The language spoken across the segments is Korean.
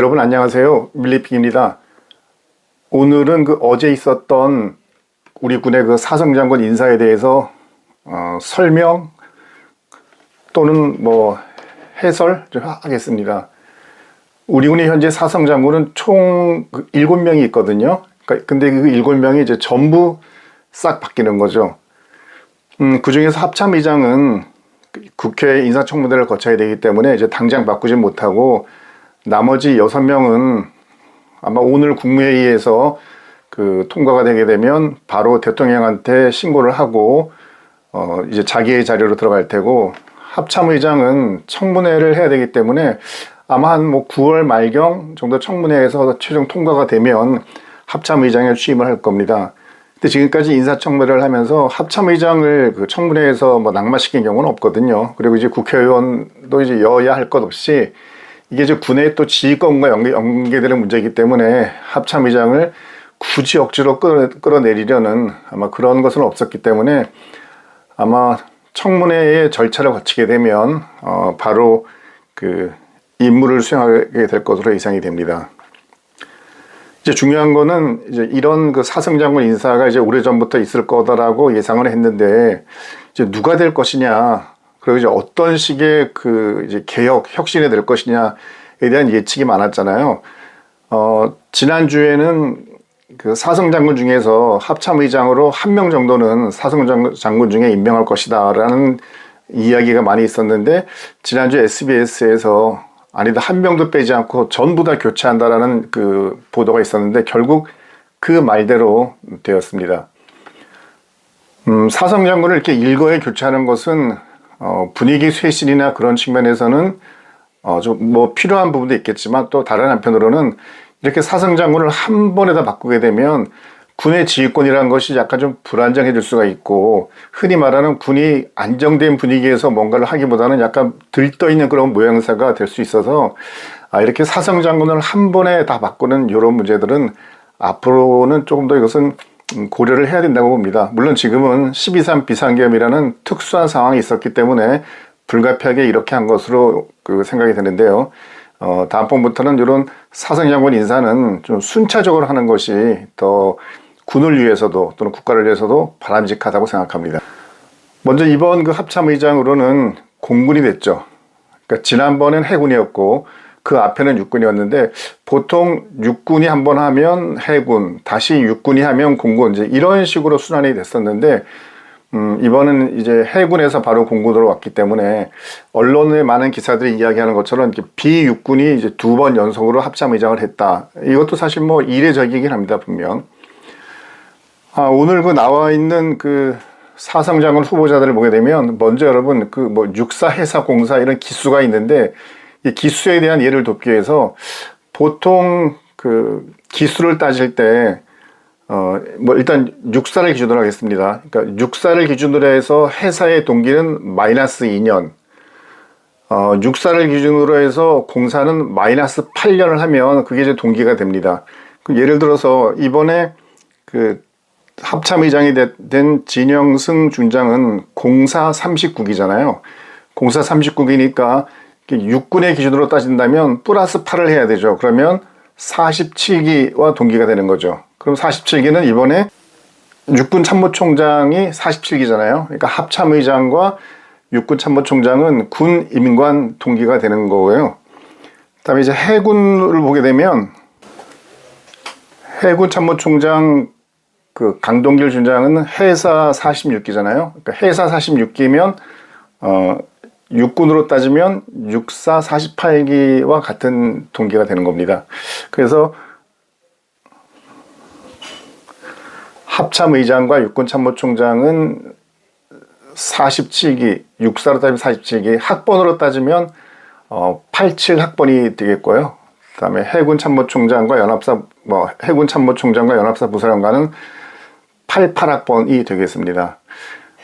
여러분 안녕하세요. 밀리픽입니다. 오늘은 그 어제 있었던 우리 군의 그 사성장군 인사에 대해서 어, 설명 또는 뭐 해설 좀 하- 하겠습니다. 우리 군의 현재 사성장군은 총 7명이 있거든요. 그러니까 근데 그 7명이 이제 전부 싹 바뀌는 거죠. 음, 그 중에서 합참 의장은 국회 인사청문회를 거쳐야 되기 때문에 이제 당장 바꾸지 못하고 나머지 여섯 명은 아마 오늘 국무회의에서 그 통과가 되게 되면 바로 대통령한테 신고를 하고 어 이제 자기의 자리로 들어갈 테고 합참의장은 청문회를 해야 되기 때문에 아마 한 뭐 9월 말경 정도 청문회에서 최종 통과가 되면 합참의장에 취임을 할 겁니다. 근데 지금까지 인사청문회를 하면서 합참의장을 그 청문회에서 뭐 낙마시킨 경우는 없거든요. 그리고 이제 국회의원도 이제 여야 할 것 없이 이게 이제 군의 또 지휘권과 연계, 연계되는 문제이기 때문에 합참의장을 굳이 억지로 끌어, 끌어내리려는 아마 그런 것은 없었기 때문에 아마 청문회의 절차를 거치게 되면 어, 바로 그 임무를 수행하게 될 것으로 예상이 됩니다. 이제 중요한 거는 이제 이런 그 사성장군 인사가 이제 오래전부터 있을 거다라고 예상을 했는데 이제 누가 될 것이냐 그리고 이제 어떤 식의 그 이제 개혁 혁신이 될 것이냐에 대한 예측이 많았잖아요. 어, 지난주에는 그 사성 장군 중에서 합참의장으로 한 명 정도는 사성 장군 중에 임명할 것이다라는 이야기가 많이 있었는데 지난주 SBS에서 아니다 한 명도 빼지 않고 전부 다 교체한다라는 그 보도가 있었는데 결국 그 말대로 되었습니다. 음, 사성 장군을 이렇게 일거에 교체하는 것은 어, 분위기 쇄신이나 그런 측면에서는 어, 좀 뭐 필요한 부분도 있겠지만 또 다른 한편으로는 이렇게 사성 장군을 한 번에 다 바꾸게 되면 군의 지휘권이라는 것이 약간 좀 불안정해질 수가 있고 흔히 말하는 군이 안정된 분위기에서 뭔가를 하기보다는 약간 들떠 있는 그런 모양새가 될 수 있어서 아, 이렇게 사성 장군을 한 번에 다 바꾸는 이런 문제들은 앞으로는 조금 더 이것은 음, 고려를 해야 된다고 봅니다. 물론 지금은 12.3 비상계엄이라는 특수한 상황이 있었기 때문에 불가피하게 이렇게 한 것으로 그 생각이 드는데요. 어, 다음번부터는 이런 사성 장군 인사는 좀 순차적으로 하는 것이 더 군을 위해서도 또는 국가를 위해서도 바람직하다고 생각합니다. 먼저 이번 그 합참의장으로는 공군이 됐죠. 그러니까 지난번엔 해군이었고 그 앞에는 육군이었는데 보통 육군이 한번 하면 해군, 다시 육군이 하면 공군 이제 이런 식으로 순환이 됐었는데 음, 이번은 이제 해군에서 바로 공군으로 왔기 때문에 언론의 많은 기사들이 이야기하는 것처럼 비육군이 이제 두 번 연속으로 합참의장을 했다. 이것도 사실 뭐 이례적이긴 합니다, 분명. 아, 오늘 그 나와 있는 그 사성장군 후보자들을 보게 되면 먼저 여러분 그 뭐 육사 해사 공사 이런 기수가 있는데 이 기수에 대한 예를 돕기 위해서 보통 그 기수를 따질 때 어, 뭐 일단 육사를 기준으로 하겠습니다. 그러니까 육사를 기준으로 해서 해사의 동기는 마이너스 2년. 어, 육사를 기준으로 해서 공사는 마이너스 8년을 하면 그게 이제 동기가 됩니다. 그 예를 들어서 이번에 그 합참의장이 되- 된 진영승 중장은 공사 39기잖아요. 공사 39기니까 육군의 기준으로 따진다면 플러스 8을 해야 되죠. 그러면 47기와 동기가 되는 거죠. 그럼 47기는 이번에 육군 참모총장이 47기잖아요. 그러니까 합참의장과 육군 참모총장은 군 임관 동기가 되는 거고요. 그다음에 이제 해군을 보게 되면 해군 참모총장 그 강동길 준장은 해사 46기잖아요. 그러니까 해사 46기면 어 육군으로 따지면 육사 48기와 같은 동기가 되는 겁니다. 그래서 합참 의장과 육군 참모총장은 47기, 육사로 따지면 47기, 학번으로 따지면 어, 87 학번이 되겠고요. 그다음에 해군 참모총장과 연합사 뭐 해군 참모총장과 연합사 부사령관은 88학번이 되겠습니다.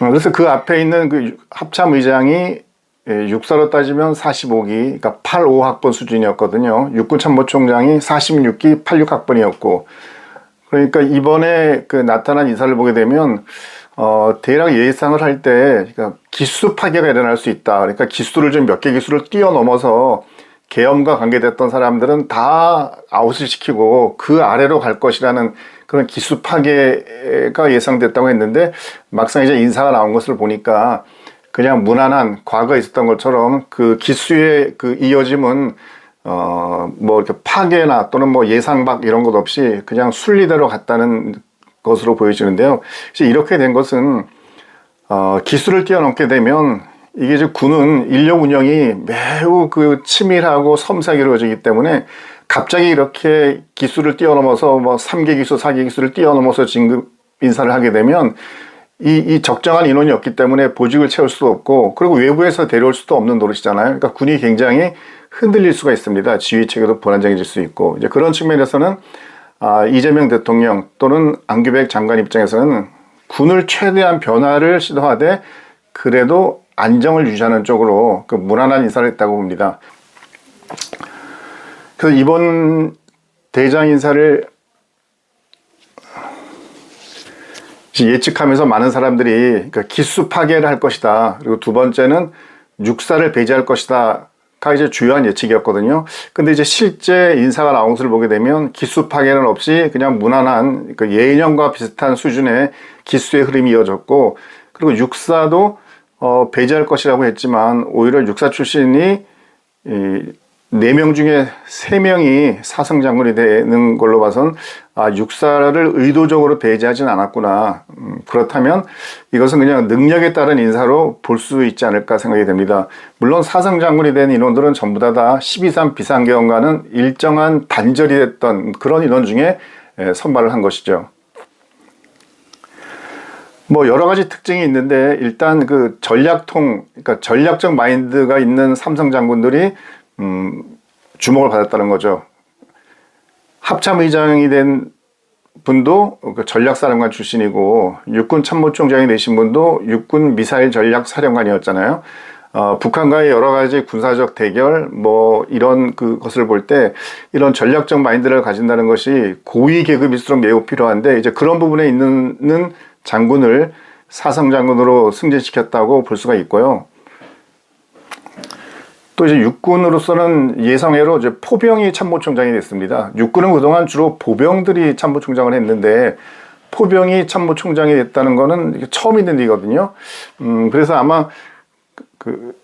어, 그래서 그 앞에 있는 그 합참 의장이 예, 육사로 따지면 45기, 그러니까 85학번 수준이었거든요. 육군 참모총장이 46기 86학번이었고, 그러니까 이번에 그 나타난 인사를 보게 되면 어, 대략 예상을 할 때, 그러니까 기수 파괴가 일어날 수 있다. 그러니까 기수를 좀 몇 개 기수를 뛰어넘어서 계엄과 관계됐던 사람들은 다 아웃을 시키고 그 아래로 갈 것이라는 그런 기수 파괴가 예상됐다고 했는데 막상 이제 인사가 나온 것을 보니까 그냥 무난한 과거에 있었던 것처럼 그 기수의 그 이어짐은 어, 뭐 이렇게 파괴나 또는 뭐 예상 밖 이런 것 없이 그냥 순리대로 갔다는 것으로 보여지는데요. 이제 이렇게 된 것은 어, 기술을 뛰어넘게 되면 이게 이제 군은 인력 운영이 매우 그 치밀하고 섬세하게 이루어지기 때문에 갑자기 이렇게 기술을 뛰어넘어서 뭐 3개 기수, 4개 기수를 뛰어넘어서 진급 인사를 하게 되면 이, 이 적정한 인원이 없기 때문에 보직을 채울 수도 없고 그리고 외부에서 데려올 수도 없는 노릇이잖아요. 그러니까 군이 굉장히 흔들릴 수가 있습니다. 지휘 체계도 불안정해질 수 있고 이제 그런 측면에서는 아, 이재명 대통령 또는 안규백 장관 입장에서는 군을 최대한 변화를 시도하되 그래도 안정을 유지하는 쪽으로 그 무난한 인사를 했다고 봅니다. 그래서 이번 대장 인사를 예측하면서 많은 사람들이 그러니까 기수 파괴를 할 것이다. 그리고 두 번째는 육사를 배제할 것이다. 가 이제 주요한 예측이었거든요. 근데 이제 실제 인사가 나온 것을 보게 되면 기수 파괴는 없이 그냥 무난한 그 예년과 비슷한 수준의 기수의 흐름이 이어졌고 그리고 육사도 어, 배제할 것이라고 했지만 오히려 육사 출신이 이, 4명 중에 3명이 사성 장군이 되는 걸로 봐선 아, 육사를 의도적으로 배제하진 않았구나. 음, 그렇다면 이것은 그냥 능력에 따른 인사로 볼 수 있지 않을까 생각이 됩니다. 물론 사성 장군이 된 인원들은 전부 다, 다 12.3 비상계엄과는 일정한 단절이 됐던 그런 인원 중에 선발을 한 것이죠. 뭐 여러 가지 특징이 있는데 일단 그 전략통, 그러니까 전략적 마인드가 있는 삼성 장군들이 음, 주목을 받았다는 거죠. 합참 의장이 된 분도 그 전략사령관 출신이고 육군 참모총장이 되신 분도 육군 미사일 전략 사령관이었잖아요. 어, 북한과의 여러 가지 군사적 대결 뭐 이런 그 것을 볼 때 이런 전략적 마인드를 가진다는 것이 고위 계급일수록 매우 필요한데 이제 그런 부분에 있는 장군을 사성 장군으로 승진시켰다고 볼 수가 있고요. 또 이제 육군으로서는 예상외로 이제 포병이 참모총장이 됐습니다. 육군은 그동안 주로 보병들이 참모총장을 했는데 포병이 참모총장이 됐다는 거는 처음 있는 일이거든요. 음, 그래서 아마 그, 그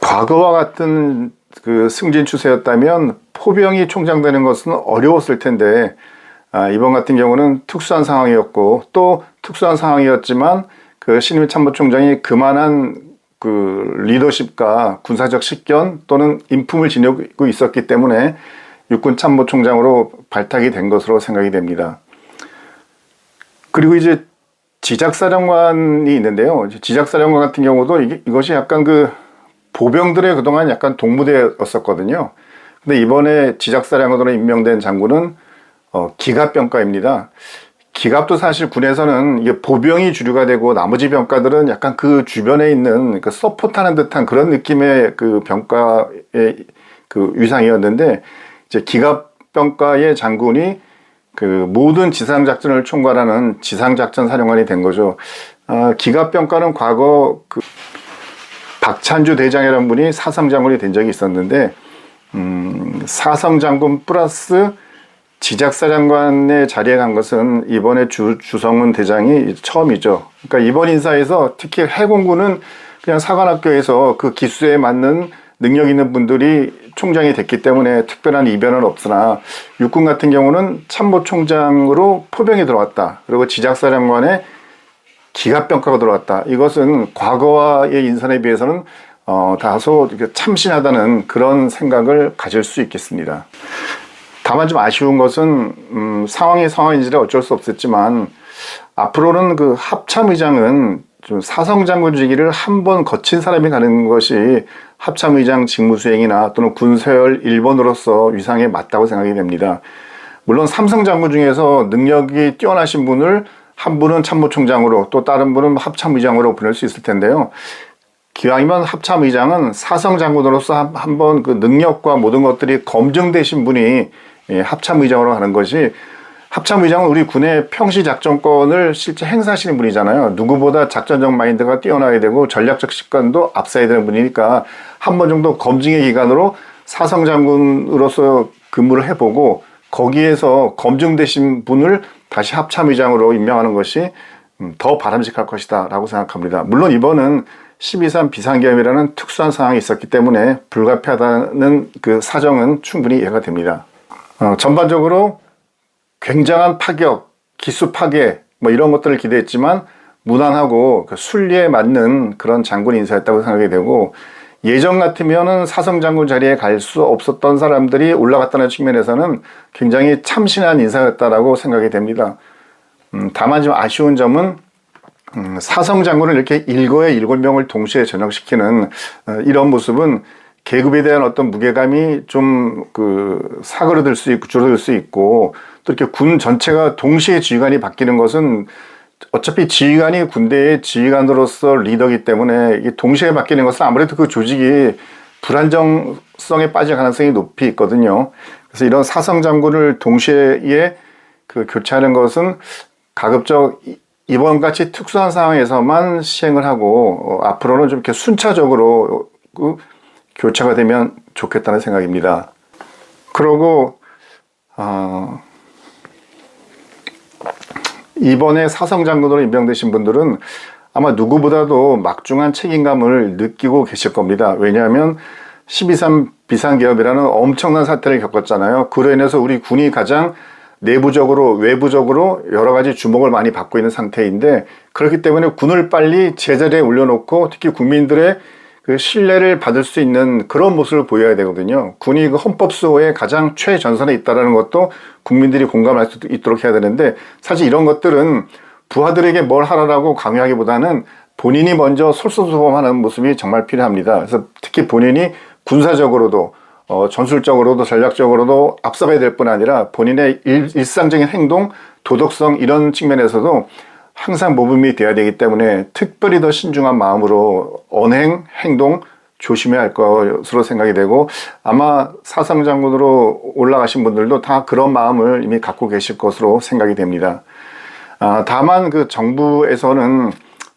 과거와 같은 그 승진 추세였다면 포병이 총장 되는 것은 어려웠을 텐데 아, 이번 같은 경우는 특수한 상황이었고 또 특수한 상황이었지만 그 신임 참모총장이 그만한 그 리더십과 군사적 식견 또는 인품을 지니고 있었기 때문에 육군 참모총장으로 발탁이 된 것으로 생각이 됩니다. 그리고 이제 지작사령관이 있는데요. 지작사령관 같은 경우도 이게, 이것이 약간 그 보병들의 그동안 약간 동무대였었거든요. 근데 이번에 지작사령관으로 임명된 장군은 어, 기갑병과입니다. 기갑도 사실 군에서는 이게 보병이 주류가 되고 나머지 병과들은 약간 그 주변에 있는 그 서포트하는 듯한 그런 느낌의 그 병과의 그 위상이었는데 이제 기갑병과의 장군이 그 모든 지상작전을 총괄하는 지상작전 사령관이 된 거죠. 아, 기갑병과는 과거 그 박찬주 대장이라는 분이 사성장군이 된 적이 있었는데 음, 사성장군 플러스 지작사령관의 자리에 간 것은 이번에 주, 주성훈 대장이 처음이죠. 그러니까 이번 인사에서 특히 해공군은 그냥 사관학교에서 그 기수에 맞는 능력 있는 분들이 총장이 됐기 때문에 특별한 이변은 없으나 육군 같은 경우는 참모총장으로 포병이 들어왔다. 그리고 지작사령관의 기갑병과가 들어왔다. 이것은 과거와의 인선에 비해서는 어, 다소 참신하다는 그런 생각을 가질 수 있겠습니다. 다만 좀 아쉬운 것은 음, 상황이 상황인지라 어쩔 수 없었지만 앞으로는 그 합참 의장은 좀 사성 장군 직위를 한 번 거친 사람이 가는 것이 합참 의장 직무 수행이나 또는 군서열 1번으로서 위상에 맞다고 생각이 됩니다. 물론 삼성 장군 중에서 능력이 뛰어나신 분을 한 분은 참모총장으로 또 다른 분은 합참의장으로 보낼 수 있을 텐데요. 기왕이면 합참의장은 사성 장군으로서 한번 그 능력과 모든 것들이 검증되신 분이 예, 합참의장으로 하는 것이 합참의장은 우리 군의 평시 작전권을 실제 행사하시는 분이잖아요. 누구보다 작전적 마인드가 뛰어나야 되고 전략적 식관도 앞서야 되는 분이니까 한 번 정도 검증의 기간으로 사성 장군으로서 근무를 해보고 거기에서 검증되신 분을 다시 합참의장으로 임명하는 것이 음, 더 바람직할 것이다 라고 생각합니다. 물론 이번은 12.3 비상계엄이라는 특수한 상황이 있었기 때문에 불가피하다는 그 사정은 충분히 이해가 됩니다. 어, 전반적으로 굉장한 파격, 기수 파괴 뭐 이런 것들을 기대했지만 무난하고 그 순리에 맞는 그런 장군 인사였다고 생각이 되고 예전 같으면은 사성 장군 자리에 갈 수 없었던 사람들이 올라갔다는 측면에서는 굉장히 참신한 인사였다라고 생각이 됩니다. 음, 다만 좀 아쉬운 점은 음, 사성 장군을 이렇게 일거에 일곱 명을 동시에 전역시키는 어, 이런 모습은 계급에 대한 어떤 무게감이 좀 그 사그러들 수 있고 줄어들 수 있고 또 이렇게 군 전체가 동시에 지휘관이 바뀌는 것은 어차피 지휘관이 군대의 지휘관으로서 리더기 때문에 이게 동시에 바뀌는 것은 아무래도 그 조직이 불안정성에 빠질 가능성이 높이 있거든요. 그래서 이런 사성 장군을 동시에 그 교체하는 것은 가급적 이- 이번 같이 특수한 상황에서만 시행을 하고 어, 앞으로는 좀 이렇게 순차적으로 그 교체가 되면 좋겠다는 생각입니다. 그러고 어, 이번에 사성 장군으로 임명되신 분들은 아마 누구보다도 막중한 책임감을 느끼고 계실 겁니다. 왜냐하면 12.3 비상기업이라는 엄청난 사태를 겪었잖아요. 그로 인해서 우리 군이 가장 내부적으로 외부적으로 여러 가지 주목을 많이 받고 있는 상태인데 그렇기 때문에 군을 빨리 제자리에 올려놓고 특히 국민들의 그 신뢰를 받을 수 있는 그런 모습을 보여야 되거든요. 군이 그 헌법 수호의 가장 최전선에 있다라는 것도 국민들이 공감할 수 있도록 해야 되는데 사실 이런 것들은 부하들에게 뭘 하라라고 강요하기보다는 본인이 먼저 솔선수범하는 모습이 정말 필요합니다. 그래서 특히 본인이 군사적으로도 어, 전술적으로도 전략적으로도 앞서가야 될 뿐 아니라 본인의 일, 일상적인 행동, 도덕성 이런 측면에서도 항상 모범이 돼야 되기 때문에 특별히 더 신중한 마음으로 언행, 행동 조심해야 할 것으로 생각이 되고 아마 사상 장군으로 올라가신 분들도 다 그런 마음을 이미 갖고 계실 것으로 생각이 됩니다. 아, 다만 그 정부에서는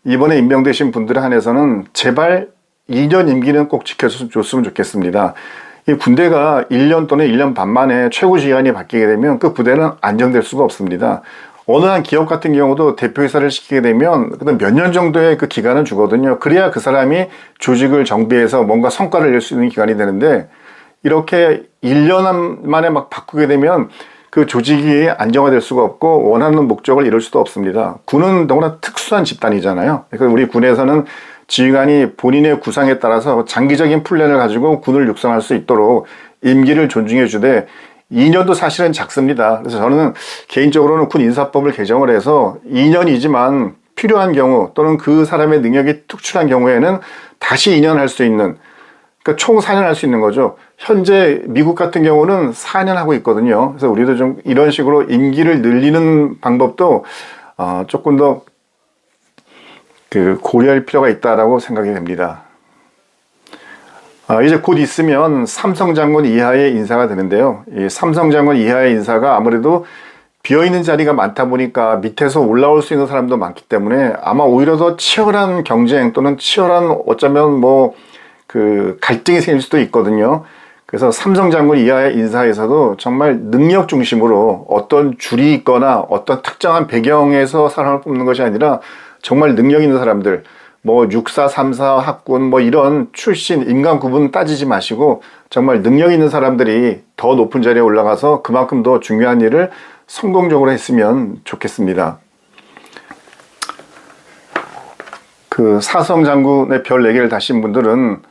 이번에 임명되신 분들에 한해서는 제발 2년 임기는 꼭 지켜줬으면 좋겠습니다. 이 군대가 1년 또는 1년 반 만에 최고 지휘관이 바뀌게 되면 그 부대는 안정될 수가 없습니다. 어느 한 기업 같은 경우도 대표이사를 시키게 되면 몇년 정도의 그 기간은 주거든요. 그래야 그 사람이 조직을 정비해서 뭔가 성과를 낼 수 있는 기간이 되는데 이렇게 1년 만에 막 바꾸게 되면 그 조직이 안정화될 수가 없고 원하는 목적을 이룰 수도 없습니다. 군은 너무나 특수한 집단이잖아요. 그러니까 우리 군에서는 지휘관이 본인의 구상에 따라서 장기적인 플랜을 가지고 군을 육성할 수 있도록 임기를 존중해 주되 2년도 사실은 작습니다. 그래서 저는 개인적으로는 군 인사법을 개정을 해서 2년이지만 필요한 경우 또는 그 사람의 능력이 특출한 경우에는 다시 2년 할 수 있는 그러니까 총 4년 할 수 있는 거죠. 현재 미국 같은 경우는 4년 하고 있거든요. 그래서 우리도 좀 이런 식으로 임기를 늘리는 방법도 어, 조금 더 그 고려할 필요가 있다라고 생각이 됩니다. 아, 이제 곧 있으면 삼성 장군 이하의 인사가 되는데요. 이 삼성 장군 이하의 인사가 아무래도 비어 있는 자리가 많다 보니까 밑에서 올라올 수 있는 사람도 많기 때문에 아마 오히려 더 치열한 경쟁 또는 치열한 어쩌면 뭐 그 갈등이 생길 수도 있거든요. 그래서 삼성 장군 이하의 인사에서도 정말 능력 중심으로 어떤 줄이 있거나 어떤 특정한 배경에서 사람을 뽑는 것이 아니라 정말 능력 있는 사람들, 뭐 육사, 삼사, 학군 뭐 이런 출신, 인간 구분 따지지 마시고 정말 능력 있는 사람들이 더 높은 자리에 올라가서 그만큼 더 중요한 일을 성공적으로 했으면 좋겠습니다. 그 사성 장군의 별 4개를 다신 분들은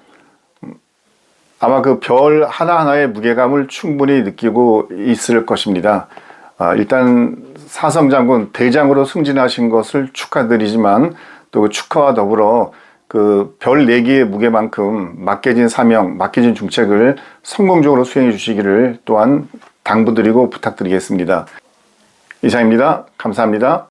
아마 그 별 하나하나의 무게감을 충분히 느끼고 있을 것입니다. 아, 일단 사성 장군 대장으로 승진하신 것을 축하드리지만 또그 축하와 더불어 그별 4개의 무게만큼 맡겨진 사명, 맡겨진 중책을 성공적으로 수행해 주시기를 또한 당부드리고 부탁드리겠습니다. 이상입니다. 감사합니다.